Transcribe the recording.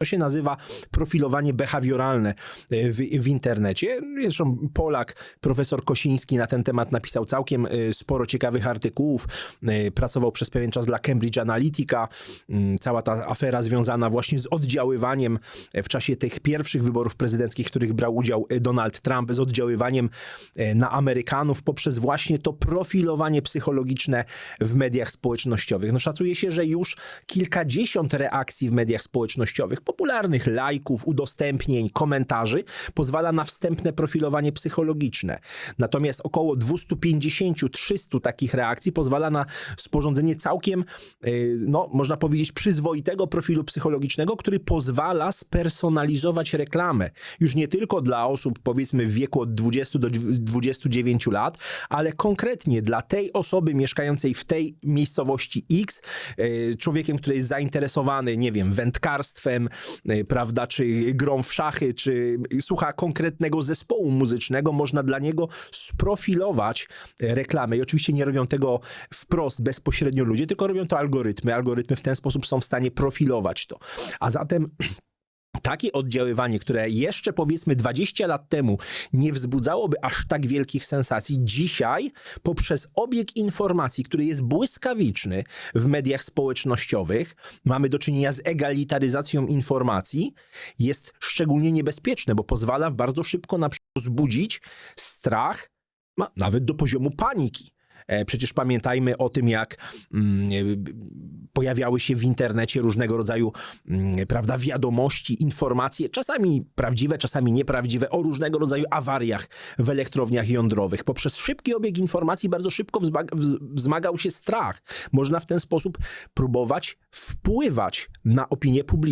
To się nazywa profilowanie behawioralne e, w, w internecie. Zresztą Polak, profesor Kosiński na ten temat napisał całkiem e, sporo ciekawych artykułów. E, Pracował przez pewien czas dla Cambridge Analytica. Mm, Cała ta afera związana właśnie z oddziaływaniem w czasie tych pierwszych wyborów prezydenckich, w których brał udział Donald Trump, z oddziaływaniem na Amerykanów poprzez właśnie to profilowanie psychologiczne w mediach społecznościowych. No szacuje się, że już kilkadziesiąt reakcji w mediach społecznościowych, popularnych lajków, udostępnień, komentarzy, pozwala na wstępne profilowanie psychologiczne. Natomiast około 250-300 takich reakcji pozwala na sporządzenie całkiem, yy, no, można powiedzieć, przyzwoitego profilu psychologicznego, który pozwala spersonalizować reklamę. Już nie tylko dla osób, powiedzmy, w wieku od 20 do 29 lat, ale konkretnie dla tej osoby mieszkającej w tej miejscowości X, yy, człowiekiem, który jest zainteresowany, nie wiem, wędkarstwem, prawda, czy grą w szachy, czy słucha konkretnego zespołu muzycznego, można dla niego sprofilować e, reklamę. I oczywiście nie robią tego wprost, bezpośrednio ludzie, tylko robią to algorytmy. Algorytmy w ten sposób są w stanie profilować to. A zatem takie oddziaływanie, które jeszcze powiedzmy 20 lat temu nie wzbudzałoby aż tak wielkich sensacji, dzisiaj poprzez obieg informacji, który jest błyskawiczny w mediach społecznościowych, mamy do czynienia z egalitaryzacją informacji, jest szczególnie niebezpieczne, bo pozwala bardzo szybko na wzbudzić strach, nawet do poziomu paniki. E, Przecież pamiętajmy o tym, jak mm, e, pojawiały się w internecie różnego rodzaju mm, prawda, wiadomości, informacje, czasami prawdziwe, czasami nieprawdziwe, o różnego rodzaju awariach w elektrowniach jądrowych. Poprzez szybki obieg informacji bardzo szybko wzmag- wz- wzmagał się strach. Można w ten sposób próbować wpływać na opinię publiczną.